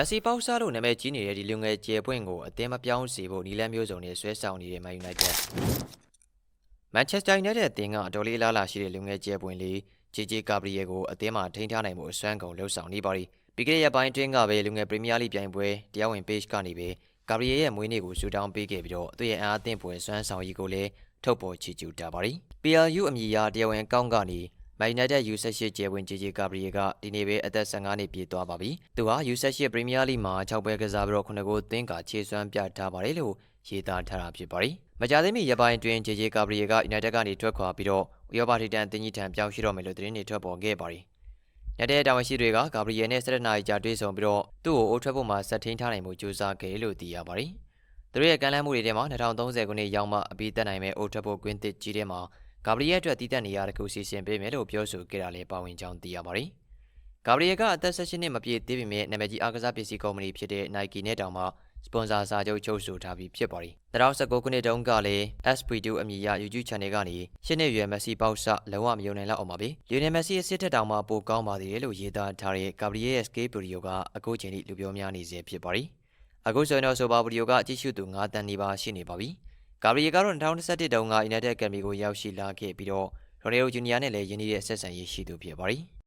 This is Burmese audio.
က်ဆီပေါက်စားလို့နာမည်ကြီးနေတဲ့ဒီလူငယ်ကျယ်ပွင့်ကိုအသင်းမပြောင်းစေဖို့နီလန်းမျိုးစုံနဲ့ဆွဲဆောင်နေတဲ့ Man United မန်ချက်စတာယူနိုက်တက်အသင်းကအတော်လေးအလားအလာရှိတဲ့လူငယ်ကျယ်ပွင့်လေးဂျေဂျေကာဘရီယယ်ကိုအသင်းမှာထိန်းထားနိုင်မှုအစွမ်းကုန်လှုပ်ဆောင်နေပါပြီပြီးခဲ့တဲ့ရက်ပိုင်းအတွင်းကပဲလူငယ်ပရီးမီးယားလိပြိုင်ပွဲတရားဝင် page ကနေပဲကာဘရီယယ်ရဲ့မွေးနေ့ကိုဆူတောင်းပေးခဲ့ပြီးတော့သူ့ရဲ့အားအသင့်ပွဲစွမ်းဆောင်ရည်ကိုလည်းထုတ်ပေါ်ချီးကျူးတာပါရီ PLU အမည်အရတရားဝင်အကောင့်ကနေ မန်ယူနိုက်တက် U18 ကျယ်ဝင်ဂျေဂျေကာဘရီယယ်ကဒီနေ့ပဲအသက်15နှစ်ပြည့်သွားပါပြီ။သူဟာ U18 ပရီးမီးယားလိမှာ6ပွဲကစားပြီးတော့9ဂိုးသင်းကခြေစွမ်းပြထားပါတယ်လို့ရေးသားထားတာဖြစ်ပါတယ်။မကြသေးမီရက်ပိုင်းအတွင်းဂျေဂျေကာဘရီယယ်က United ကနေထွက်ခွာပြီးတော့ဥရောပထိပ်တန်းအသင်းကြီးထံပြောင်းရွှေ့တော့မယ်လို့သတင်းတွေထွက်ပေါ်ခဲ့ပါတယ်။ညတဲ့တာဝန်ရှိတွေကကာဘရီယယ်နဲ့17နာရီကြာတွေ့ဆုံပြီးတော့သူ့ကိုအိုးထွက်ဖို့မှာဆက်ထင်းထားနိုင်မှုကြိုးစားခဲ့လို့သိရပါတယ်။သူတို့ရဲ့ကမ်းလှမ်းမှုတွေထဲမှာ2030ခုနှစ်ရောက်မှအပြီးတက်နိုင်မဲ့အိုးထွက်ဖို့ကွင်းသစ်ကြီးထဲမှာ ဂါဘရီယယ်အတွက်တည်တတ်နေရတဲ့ခုစီစဉ်ပေးမယ်လို့ပြောဆိုခဲ့တာလည်းပါဝင်ကြောင်းသိရပါတယ်။ဂါဘရီယယ်ကအသက်16နှစ်မပြည့်သေးပေမဲ့နာမည်ကြီးအားကစားပစ္စည်းကုမ္ပဏီဖြစ်တဲ့ Nike နဲ့တောင်မှစပွန်ဆာစာချုပ်ချုပ်ဆိုထားပြီးဖြစ်ပါတယ်။2019ခုနှစ်တုန်းကလည်း SP2 အမည်ရ YouTube Channel ကနေရှင်းနေရွယ်မက်ဆီပေါက်ဆလုံးဝမယုံနိုင်လောက်အောင်ပါပဲ။လီယိုနယ်မက်ဆီရဲ့စစ်ထက်တောင်မှပိုကောင်းပါသေးတယ်လို့ရေးသားထားတဲ့ဂါဘရီယယ်ရဲ့ Skate Video ကအခုချိန်ထိလူပြောများနေစေဖြစ်ပါတယ်။အခုဆိုရင်တော့ဆိုပါဗီဒီယိုကကြည့်ရှုသူ9တန်းနီးပါးရှိနေပါပြီ။ ဂါဘရီယယ်ကတော့2021တုန်းက United Academy ကိုရောက်ရှိလာခဲ့ပြီးတော့ရိုနယ်ဒိုဂျူနီယာနဲ့လည်းယင်းနေတဲ့ဆက်ဆံရေးရှိသူဖြစ်ပါတယ်။